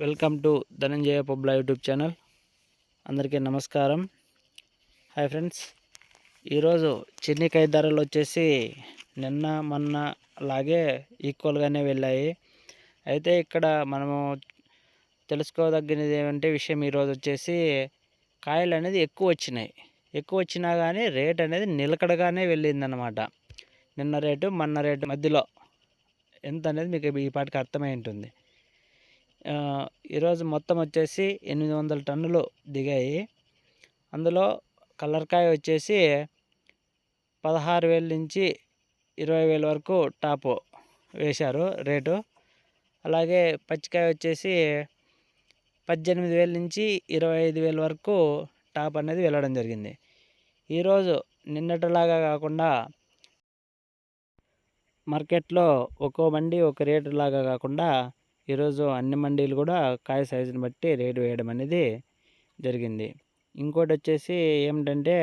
Welcome to Dhananjaya పబ్ల YouTube channel. అందరికీ నమస్కారం. Hi friends. ఈరోజు చిన్నికాయ ధరలు వచ్చేసి నిన్న మొన్న లాగే ఈక్వల్గానే వెళ్ళాయి. అయితే ఇక్కడ మనము తెలుసుకోదగినది ఏమంటే విషయం ఈరోజు వచ్చేసి కాయలు అనేది ఎక్కువ వచ్చినాయి. ఎక్కువ వచ్చినా కానీ రేట్ అనేది నిలకడగానే వెళ్ళిందనమాట నిన్న రేటు మొన్న రేటు మధ్యలో. ఎంత అనేది మీకు ఈ పాటికి అర్థమై ఉంటుంది. ఈరోజు మొత్తం వచ్చేసి ఎనిమిది వందల టన్నులు దిగాయి. అందులో కలర్కాయ వచ్చేసి పదహారు వేల నుంచి ఇరవై వేల వరకు టాపు వేశారు రేటు. అలాగే పచ్చికాయ వచ్చేసి పద్దెనిమిది వేల నుంచి ఇరవై ఐదు వేల వరకు టాప్ అనేది వెళ్ళడం జరిగింది. ఈరోజు నిన్నటిలాగా కాకుండా మార్కెట్లో ఒక్కో బండి ఒక రేటు లాగా కాకుండా ఈరోజు అన్ని మండీలు కూడా కాయ సైజుని బట్టి రేటు వేయడం అనేది జరిగింది. ఇంకోటి వచ్చేసి ఏమిటంటే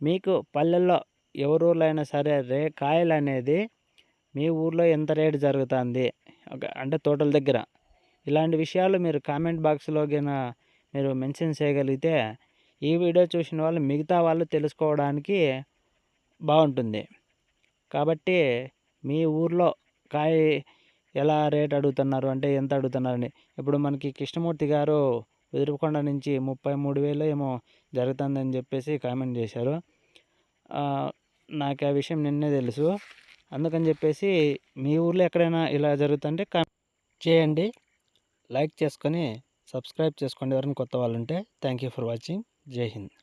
మీకు పల్లెల్లో ఎవరు ఊర్లో అయినా సరే రే కాయలు అనేది మీ ఊర్లో ఎంత రేటు జరుగుతుంది? అంటే తోటల దగ్గర. ఇలాంటి విషయాలు మీరు కామెంట్ బాక్స్లో మీరు మెన్షన్ చేయగలిగితే ఈ వీడియో చూసిన వాళ్ళు మిగతా వాళ్ళు తెలుసుకోవడానికి బాగుంటుంది. కాబట్టి మీ ఊర్లో కాయ ఎలా రేట్ అడుగుతున్నారు? అంటే ఎంత అడుగుతున్నారని. ఇప్పుడు మనకి కృష్ణమూర్తి గారు వెదురుకొండ నుంచి ముప్పై మూడు వేలు ఏమో జరుగుతుందని చెప్పేసి కామెంట్ చేశారు. నాకు ఆ విషయం నిన్నే తెలుసు. అందుకని చెప్పేసి మీ ఊర్లో ఎక్కడైనా ఇలా జరుగుతుంటే చేయండి. లైక్ చేసుకొని సబ్స్క్రైబ్ చేసుకోండి ఎవరైనా కొత్త వాళ్ళు ఉంటే థ్యాంక్ యూ ఫర్ వాచింగ్. జై హింద్.